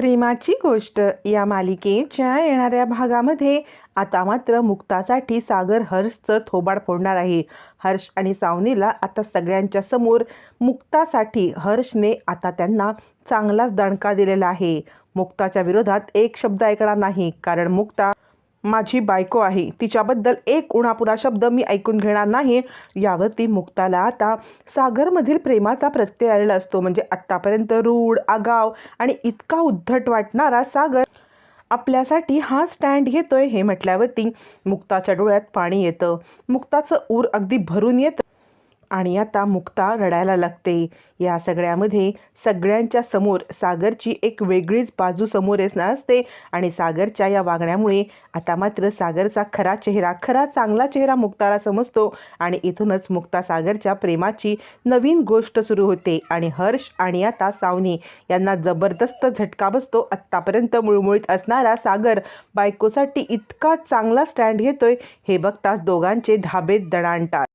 प्रेमाची गोष्ट या मालिकेच्या येणाऱ्या भागामध्ये आता मात्र मुक्तासाठी सागर हर्षचं थोबाड फोडणार आहे. हर्ष आणि सावनीला आता सगळ्यांच्या समोर मुक्तासाठी हर्षने आता त्यांना चांगलाच दणका दिलेला आहे. मुक्ताच्या विरोधात एक शब्द ऐकणार नाही कारण मुक्ता माझी बायको आहे तिच्याबद्दल एक उणापुरा शब्द मी ऐकून घेणार नाही. यावरती मुक्ताला आता सागरमधील प्रेमाचा प्रत्यय आलेला असतो. म्हणजे आत्तापर्यंत रूढ आगाव आणि इतका उद्धट वाटणारा सागर आपल्यासाठी हा स्टँड घेतोय हे म्हटल्यावरती मुक्ताच्या डोळ्यात पाणी येतं. मुक्ताचं ऊर अगदी भरून येतं. आणि आता मुक्ता रडायला लागते. या सगळ्यामध्ये सगळ्यांच्या समोर सागरची एक वेगळीच बाजू समोर येणार असते आणि सागरच्या या वागण्यामुळे आता मात्र सागरचा खरा चेहरा खरा चांगला चेहरा मुक्ताला समजतो आणि इथूनच मुक्ता सागरच्या प्रेमाची नवीन गोष्ट सुरू होते आणि हर्ष आणि आता सावनी यांना जबरदस्त झटका बसतो. आत्तापर्यंत मुळमुळीत असणारा सागर बायकोसाठी इतका चांगला स्टँड घेतोय हे बघताच दोघांचे धाबेत दणाणतात.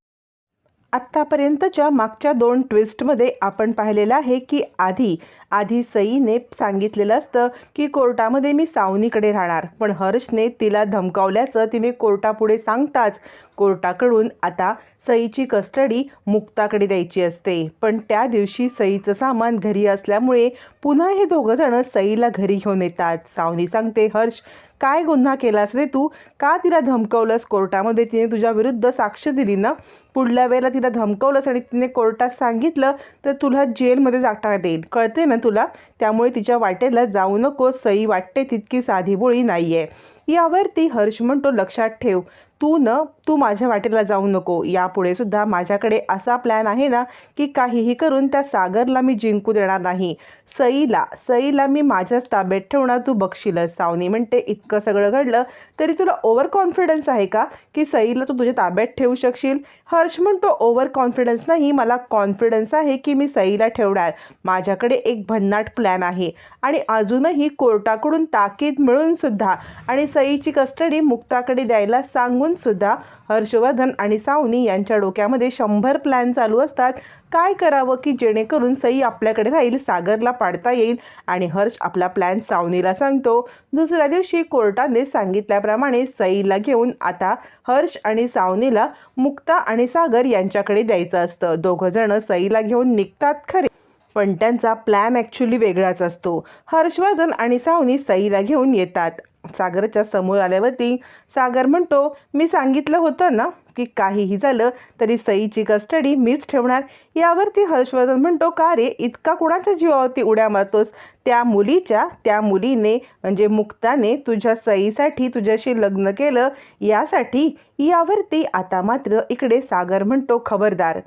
आत्तापर्यंतच्या मागच्या दोन ट्विस्टमध्ये आपण पाहिलेलं आहे की आधी आधी सईने सांगितलेलं असतं की कोर्टामध्ये मी सावनीकडे राहणार पण हर्षने तिला धमकावल्याचं तिने कोर्टापुढे सांगताच कोर्टाकडून आता सईची कस्टडी मुक्ताकडे द्यायची असते. पण त्या दिवशी सईचं सामान घरी असल्यामुळे पुन्हा हे दोघंजणं सईला घरी घेऊन येतात. सावनी सांगते हर्ष काय गुन्हा केलास रे तू? का तिला धमकवलंस कोर्टामध्ये? तिने तुझ्या विरुद्ध साक्ष दिली ना? पुढल्या वेळेला तिला धमकवलंस आणि तिने कोर्टात सांगितलं तर तुला जेलमध्ये जाटाण्यात येईल. कळते ना तुला? त्यामुळे तिच्या वाटेला जाऊ नको सई वाटते तितकी साधी बोळी नाही आहे यावरती हर्ष म्हणतो लक्षात ठेव. तू न तू माझ्या वाटेला जाऊ नको. यापुढे सुद्धा माझ्याकडे असा प्लॅन आहे ना की काहीही करून त्या सागरला मी जिंकू देणार नाही. सईला सईला मी माझ्याच ताब्यात ठेवणार तू बघशीलच. सावनी म्हणते इतकं सगळं घडलं तरी तुला ओव्हर कॉन्फिडन्स आहे का की सईला तू तुझ्या ताब्यात ठेवू शकशील? हर्ष म्हणतो ओव्हर कॉन्फिडन्स नाही मला कॉन्फिडन्स आहे की मी सईला ठेवणार. माझ्याकडे एक भन्नाट प्लॅन आहे. आणि अजूनही कोर्टाकडून ताकीद मिळून सुद्धा आणि सईची कस्टडी मुक्ताकडे द्यायला सांगून सुद्धा हर्षवर्धन आणि सावनी यांच्या डोक्यामध्ये शंभर प्लॅन चालू असतात. काय करावं की जेणेकरून सई आपल्याकडे राहील सागरला पाडता येईल आणि हर्ष आपला प्लॅन सावनीला सांगतो. दुसऱ्या दिवशी कोर्टाने सांगितल्याप्रमाणे सईला घेऊन आता हर्ष आणि सावनीला मुक्ता आणि सागर यांच्याकडे द्यायचं असतं. दोघंजणं सईला घेऊन निघतात खरे. पण त्यांचा प्लॅन ॲक्च्युली वेगळाच असतो. हर्षवर्धन आणि सावनी सईला घेऊन येतात. सागरच्या समोर आल्यावरती सागर म्हणतो मी सांगितलं होतं ना की काहीही झालं तरी सईची कस्टडी मीच ठेवणार. यावरती हर्षवर्धन म्हणतो का रे? इतका कुणाच्या जीवावरती उड्या मारतोस? त्या मुलीच्या त्या मुलीने म्हणजे मुक्ताने तुझ्या सईसाठी तुझ्याशी लग्न केलं. यासाठी यावरती आता मात्र इकडे सागर म्हणतो खबरदार.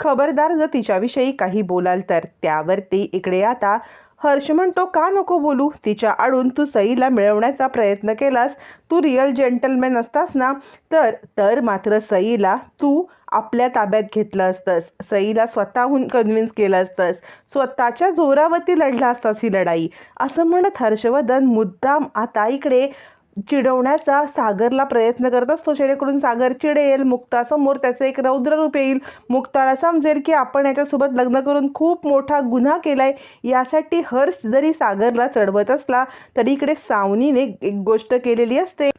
खबरदार जर तिच्याविषयी काही बोलाल तर त्यावरती इकडे आता हर्ष म्हणतो का नको बोलू? तिच्या आडून तू सईला मिळवण्याचा प्रयत्न केलास. तू रिअल जेंटलमॅन असतास ना तर तर मात्र सईला तू आपल्या ताब्यात घेतलं असतंस. सईला स्वतःहून कन्व्हिन्स केलं असतंस. स्वतःच्या जोरावरती लढला असतास ही लढाई. असं म्हणत हर्षवर्धन मुद्दाम आता इकडे चिडवण्याचा सागरला प्रयत्न करत असतो. जेणेकरून सागर चिडेल मुक्तासमोर त्याचं एक रौद्र रूप येईल. मुक्ताला समजेल की आपण याच्यासोबत लग्न करून खूप मोठा गुन्हा केलाय. यासाठी हर्ष जरी सागरला चढवत असला तरी इकडे सावनीने एक गोष्ट केलेली असते.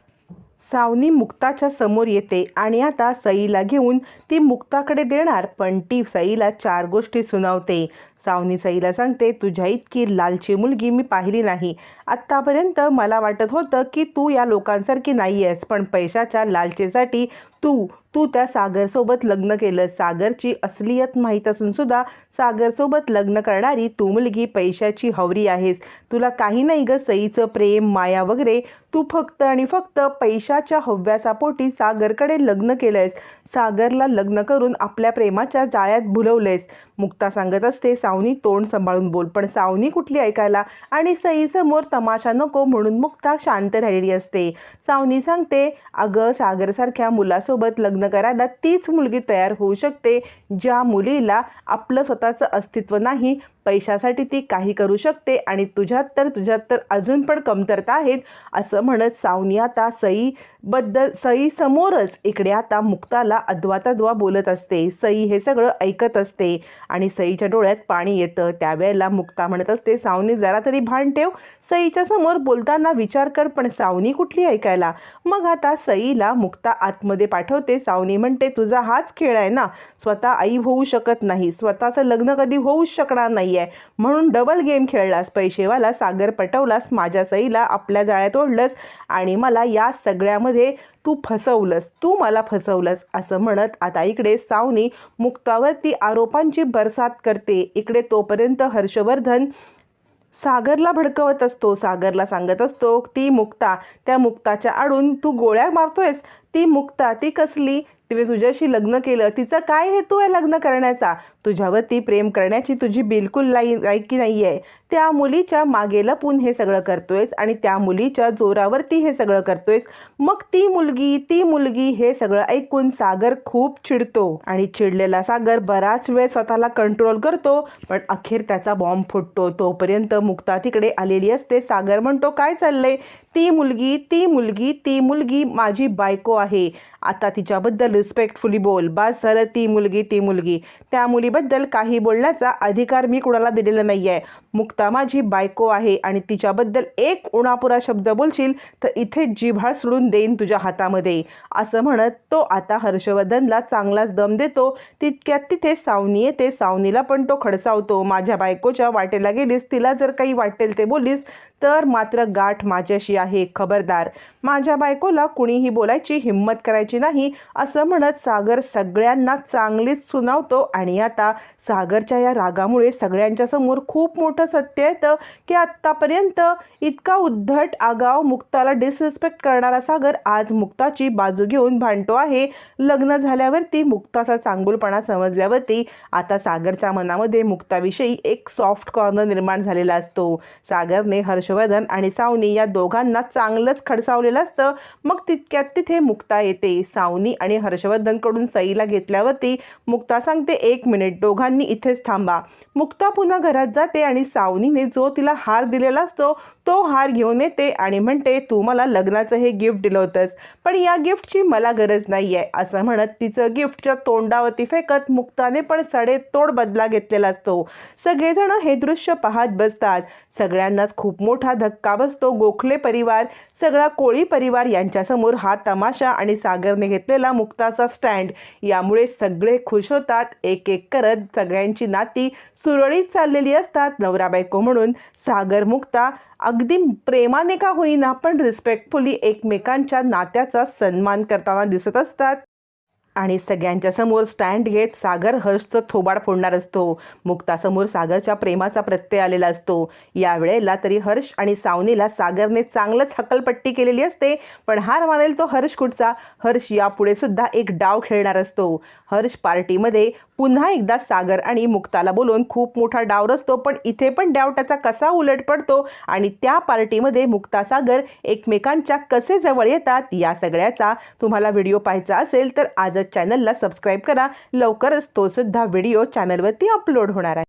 सावनी मुक्ताच्या समोर येते आणि आता सईला घेऊन ती मुक्ताकडे देणार पण ती सईला चार गोष्टी सुनावते. सावनी सईला सांगते तुझ्या इतकी लालची मुलगी मी पाहिली नाही. आत्तापर्यंत मला वाटत होतं की तू या लोकांसारखी नाही आहेस पण पैशाच्या लालचेसाठी तू तू त्या सागरसोबत लग्न केलं. सागरची असलियत माहीत असून सुद्धा सागरसोबत लग्न करणारी तू मुलगी पैशाची हवरी आहेस. तुला काही नाही ग सईचं प्रेम माया वगैरे. तू फक्त आणि फक्त पैशाच्या हव्यासापोटी सागरकडे लग्न केलं आहेस सागरला लग्न करून आपल्या प्रेमाच्या जाळ्यात भुलवलं आहेस मुक्ता सांगत असते सावनी तोंड सांभाळून बोल. पण सावनी कुठली ऐकायला? आणि सईसमोर तमाशा नको म्हणून मुक्ता शांत राहिलेली असते. सावनी सांगते अगं सागरसारख्या मुलासोबत लग्न करायला तीच मुलगी तयार होऊ शकते ज्या मुलीला आपलं स्वतःचं अस्तित्व नाही पैशासाठी ती काही करू शकते आणि तुझ्यात तर तुझ्यात तर अजून पण कमतरता आहेत असं म्हणत सावनी आता सईबद्दल सई समोरच इकडे आता मुक्ताला अद्वाताद्वा बोलत असते. सई हे सगळं ऐकत असते आणि सईच्या डोळ्यात पाणी येतं. त्यावेळेला मुक्ता म्हणत असते सावनी जरा तरी भान ठेव. सईच्या समोर बोलताना विचार कर पण सावनी कुठली ऐकायला? मग आता सईला मुक्ता आतमध्ये पाठवते. सावनी म्हणते तुझा हाच खेळ आहे ना. स्वतः आई होऊ शकत नाही. स्वतःचं लग्न कधी होऊच शकणार नाही आहे म्हणून डबल गेम खेळलास पैसेवाला सागर पटवलास माझ्या सईला आपल्या जाळ्यात ओढलंस आणि मला या सगळ्यामध्ये तू फसवलंस तू मला फसवलंस असं म्हणत आता इकडे सावनी मुक्तावरती आरोपांची बरसात करते. इकडे तोपर्यंत हर्षवर्धन सागरला भडकवत असतो सागरला सांगत असतो ती मुक्ता त्या मुक्ताच्या आडून तू गोळ्या मारतोयस? ती मुक्ता ती कसली? तिने तुझ्याशी लग्न केलं. तिचा काय हेतू आहे लग्न करण्याचा? तुझ्यावरती प्रेम करण्याची तुझी बिलकुल लाई लायकी नाही आहे त्या मुलीच्या मागे लपून हे सगळं करतोयस आणि त्या मुलीच्या जोरावरती हे सगळं करतोयस. मग ती मुलगी ती मुलगी हे सगळं ऐकून सागर खूप चिडतो आणि चिडलेला सागर बराच वेळ स्वतःला कंट्रोल करतो पण अखेर त्याचा बॉम्ब फुटतो. तोपर्यंत मुक्ता तिकडे आलेली असते. सागर म्हणतो काय चाललंय? ती मुलगी ती मुलगी ती मुलगी माझी बायको आहे. आता तिच्याबद्दल रिस्पेक्टफुली बोल. बास झालं ती मुलगी ती मुलगी. त्या मुलीबद्दल काही बोलण्याचा अधिकार मी कुणाला दिलेला नाही आहे मुक्ता माझी बायको आहे आणि तिच्याबद्दल एक उणापुरा शब्द बोलशील तर इथे जिव्हाळ सोडून देईन तुझ्या हातामध्ये. असं म्हणत तो आता हर्षवर्धनला चांगलाच दम देतो. तितक्यात तिथे सावनी येते. सावनीला पण तो खडसावतो. माझ्या बायकोच्या वाटेला गेलीस तिला जर काही वाटेल ते बोललीस तर मात्र गाठ माझ्याशी आहे खबरदार. माझ्या बायकोला कुणीही बोलायची हिंमत करायची नाही असं म्हणत सागर सगळ्यांना चांगलीच सुनावतो आणि आता सागरच्या या रागामुळे सगळ्यांच्या समोर खूप मोठं सत्य येतं की आत्तापर्यंत इतका उद्धट आगाव मुक्ताला डिसरिस्पेक्ट करणारा सागर आज मुक्ताची बाजू घेऊन भांडतो आहे. लग्न झाल्यावरती मुक्ताचा चांगुलपणा समजल्यावरती आता सागरच्या मनामध्ये मुक्ताविषयी एक सॉफ्ट कॉर्नर निर्माण झालेला असतो. सागरने हर्ष हर्षवर्धन आणि सावनी या दोघांना चांगलंच खडसावलेलं असतं. मग तितक्यात तिथे मुक्ता येते. सावनी आणि हर्षवर्धनकडून सईला घेतल्यावरती मुक्ता सांगते एक मिनिट दोघांनी इथेच थांबा. मुक्ता पुन्हा घरात जाते आणि सावनीने जो तिला हार दिलेला असतो तो हार घेऊन येते आणि म्हणते तू मला लग्नाचं हे गिफ्ट दिलं होतंस पण या गिफ्टची मला गरज नाही आहे असं म्हणत तिचं गिफ्टच्या तोंडावरती फेकत मुक्ताने पण सडे तोड बदला घेतलेला असतो. सगळेजण हे दृश्य पाहत बसतात. सगळ्यांनाच खूप मोठं मोठा धक्का बसतो. गोखले परिवार सगळा कोळी परिवार यांच्यासमोर हा तमाशा आणि सागरने घेतलेला मुक्ताचा स्टँड. यामुळे सगळे खुश होतात. एक एक करत सगळ्यांची नाती सुरळीत चाललेली असतात. नवरा बायको म्हणून सागर मुक्ता अगदी प्रेमाने का होईना पण रिस्पेक्टफुली एकमेकांच्या नात्याचा सन्मान करताना दिसत असतात. आणि सगळ्यांच्या समोर स्टँड घेत सागर हर्षचं थोबाड फोडणार असतो. मुक्तासमोर सागरच्या प्रेमाचा प्रत्यय आलेला असतो. यावेळेला तरी हर्ष आणि सावनीला सागरने चांगलंच हकलपट्टी केलेली असते पण हार मानेल तो हर्ष कुठचा? हर्ष यापुढे सुद्धा एक डाव खेळणार असतो. हर्ष पार्टीमध्ये पुन्हा एकदा सागर आणि मुक्ताला बोलून खूप मोठा डाव रचतो पण इथे पण डाव त्याचा कसा उलट पडतो? आणि त्या पार्टीमध्ये मुक्ता सागर एकमेकांच्या कसे जवळ येतात? या सगळ्याचा तुम्हाला व्हिडिओ पाहायचा असेल तर आजच चॅनलला सबस्क्राईब करा. लवकरच तो सुद्धा व्हिडिओ चॅनलवरती अपलोड होणार आहे.